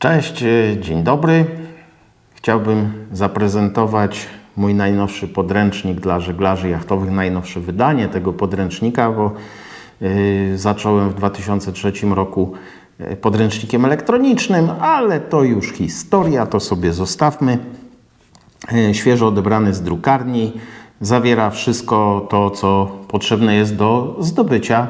Cześć, e, dzień dobry. Chciałbym zaprezentować mój najnowszy podręcznik dla żeglarzy jachtowych, najnowsze wydanie tego podręcznika, bo y, zacząłem w 2003 roku y, podręcznikiem elektronicznym, ale to już historia, to sobie zostawmy. Świeżo odebrany z drukarni, zawiera wszystko to, co potrzebne jest do zdobycia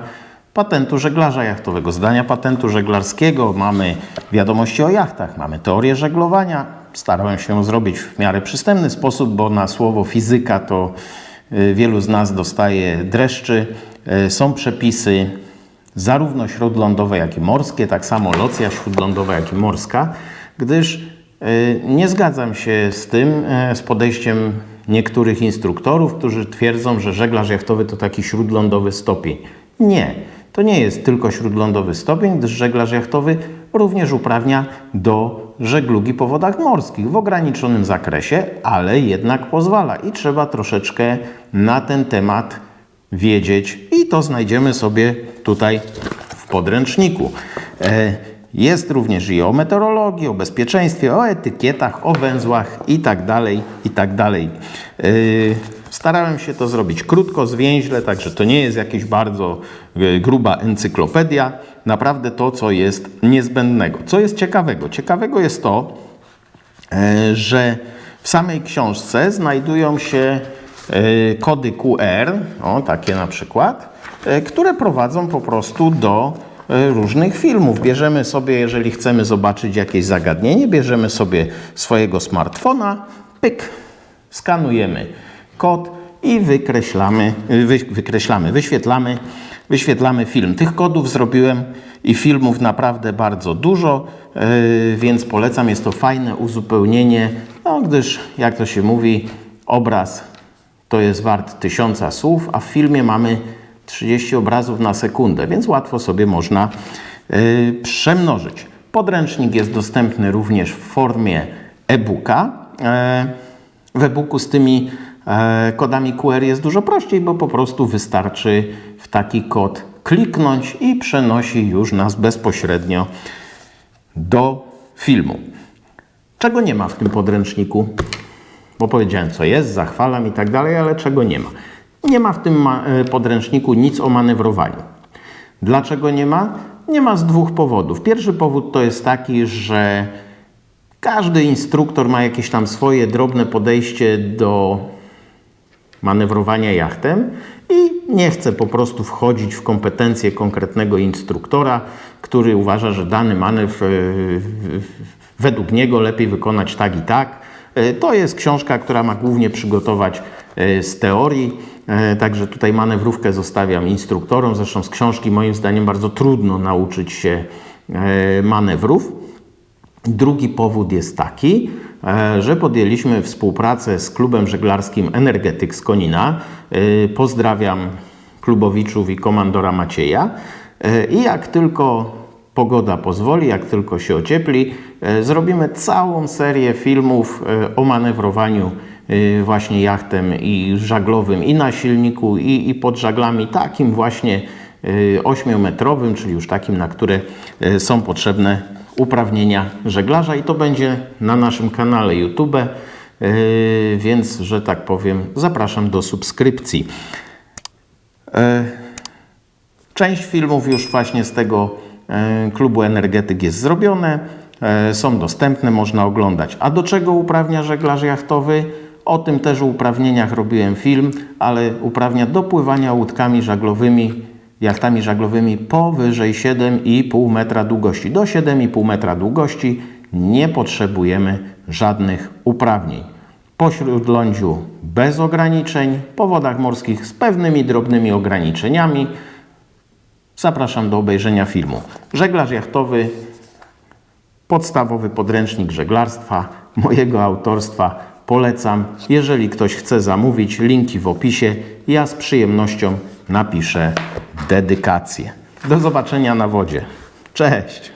patentu żeglarza jachtowego, zdania patentu żeglarskiego. Mamy wiadomości o jachtach, mamy teorię żeglowania. Starałem się zrobić w miarę przystępny sposób, bo na słowo fizyka to y, wielu z nas dostaje dreszczy. Y, Są przepisy zarówno śródlądowe, jak i morskie, tak samo locja śródlądowa, jak i morska, gdyż y, nie zgadzam się z tym, z podejściem niektórych instruktorów, którzy twierdzą, że żeglarz jachtowy to taki śródlądowy stopień. Nie, to nie jest tylko śródlądowy stopień, gdyż żeglarz jachtowy również uprawnia do żeglugi po wodach morskich w ograniczonym zakresie, ale jednak pozwala i trzeba troszeczkę na ten temat wiedzieć i to znajdziemy sobie tutaj w podręczniku. E, Jest również i o meteorologii, o bezpieczeństwie, o etykietach, o węzłach i tak dalej, i tak dalej. Starałem się to zrobić krótko, zwięźle, także to nie jest jakaś bardzo e, gruba encyklopedia. Naprawdę to, co jest niezbędnego. Co jest ciekawego? Ciekawego jest to, e, że w samej książce znajdują się e, kody QR, o takie na przykład, które prowadzą po prostu do różnych filmów. Bierzemy sobie, jeżeli chcemy zobaczyć jakieś zagadnienie, bierzemy sobie swojego smartfona, pyk, skanujemy kod i wykreślamy, wy, wykreślamy, wyświetlamy, wyświetlamy film. Tych kodów zrobiłem i filmów naprawdę bardzo dużo, yy, więc polecam. Jest to fajne uzupełnienie, no, gdyż jak to się mówi, obraz to jest wart tysiąca słów, a w filmie mamy 30 obrazów na sekundę, więc łatwo sobie można yy, przemnożyć. Podręcznik jest dostępny również w formie e-booka. Yy, w e-booku z tymi kodami QR jest dużo prościej, bo po prostu wystarczy w taki kod kliknąć i przenosi już nas bezpośrednio do filmu. Czego nie ma w tym podręczniku? Bo powiedziałem, co jest, zachwalam i tak dalej, ale czego nie ma? Nie ma w tym e, podręczniku nic o manewrowaniu. Dlaczego nie ma? Nie ma z dwóch powodów. Pierwszy powód to jest taki, że każdy instruktor ma jakieś tam swoje drobne podejście do manewrowania jachtem i nie chce po prostu wchodzić w kompetencje konkretnego instruktora, który uważa, że dany manewr e, według niego lepiej wykonać tak i tak. E, To jest książka, która ma głównie przygotować e, z teorii, także tutaj manewrówkę zostawiam instruktorom. Zresztą z książki moim zdaniem bardzo trudno nauczyć się manewrów. Drugi powód jest taki, że podjęliśmy współpracę z klubem żeglarskim Energetyk z Konina. E, Pozdrawiam klubowiczów i komandora Macieja. E, I jak tylko pogoda pozwoli, jak tylko się ociepli, e, zrobimy całą serię filmów e, o manewrowaniu e, właśnie jachtem i żaglowym i na silniku i, i pod żaglami takim właśnie e, ośmiometrowym, czyli już takim, na które e, są potrzebne uprawnienia żeglarza i to będzie na naszym kanale YouTube, e, więc, że tak powiem, zapraszam do subskrypcji. E, Część filmów już właśnie z tego e, klubu Energetyk jest zrobione, są dostępne, można oglądać. A do czego uprawnia żeglarz jachtowy? O tym też uprawnieniach robiłem film, ale uprawnia do pływania łódkami żaglowymi, jachtami żaglowymi powyżej 7,5 metra długości. Do 7,5 metra długości nie potrzebujemy żadnych uprawnień. Po śródlądziu bez ograniczeń, po wodach morskich z pewnymi drobnymi ograniczeniami. Zapraszam do obejrzenia filmu. Żeglarz jachtowy, podstawowy podręcznik żeglarstwa mojego autorstwa. Polecam. Jeżeli ktoś chce zamówić, linki w opisie. Ja z przyjemnością napiszę dedykację. Do zobaczenia na wodzie. Cześć!